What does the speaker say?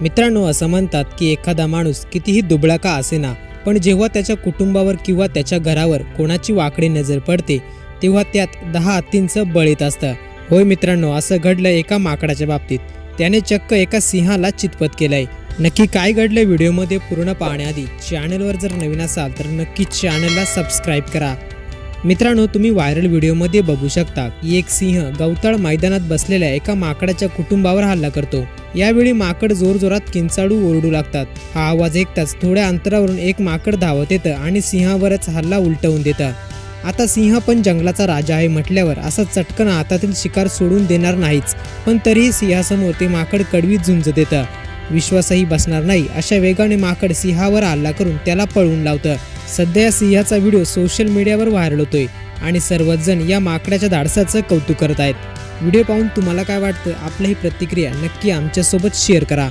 मित्रांनो असं म्हणतात की एखादा माणूस कितीही दुबळा का असेना पण जेव्हा त्याच्या कुटुंबावर किंवा त्याच्या घरावर कोणाची वाकडी नजर पडते तेव्हा त्यात दहा हत्तींचं बळ येत असतं. होय मित्रांनो असं घडलं एका माकडाच्या बाबतीत. त्याने चक्क एका सिंहाला चितपत केलंय. नक्की काय घडलं व्हिडिओमध्ये पूर्ण पाहण्याआधी चॅनलवर जर नवीन असाल तर नक्की चॅनलला सबस्क्राईब करा. मित्रांनो तुम्ही व्हायरल व्हिडिओमध्ये बघू शकता की एक सिंह गवताळ मैदानात बसलेल्या एका माकडाच्या कुटुंबावर हल्ला करतो. यावेळी माकड जोरजोरात किंचाळू ओरडू लागतात. हा आवाज ऐकताच थोड्या अंतरावरून एक माकड धावत येतं आणि सिंहावरच हल्ला उलटवून देतं. आता सिंह पण जंगलाचा राजा आहे म्हटल्यावर असा चटकन हातातील शिकार सोडून देणार नाहीच पण तरीही सिंहासमोर ते माकड कडवीत झुंज देतं. विश्वासही बसणार नाही अशा वेगाने माकड सिंहावर हल्ला करून त्याला पळवून लावतं. सध्या या सिंहाचा व्हिडिओ सोशल मीडियावर व्हायरल होतोय आणि सर्वच जण या माकडाच्या धाडसाचं कौतुक करत आहेत. व्हिडिओ पाहून तुम्हाला काय वाटतं? आपली ही प्रतिक्रिया नक्की आमच्यासोबत शेअर करा.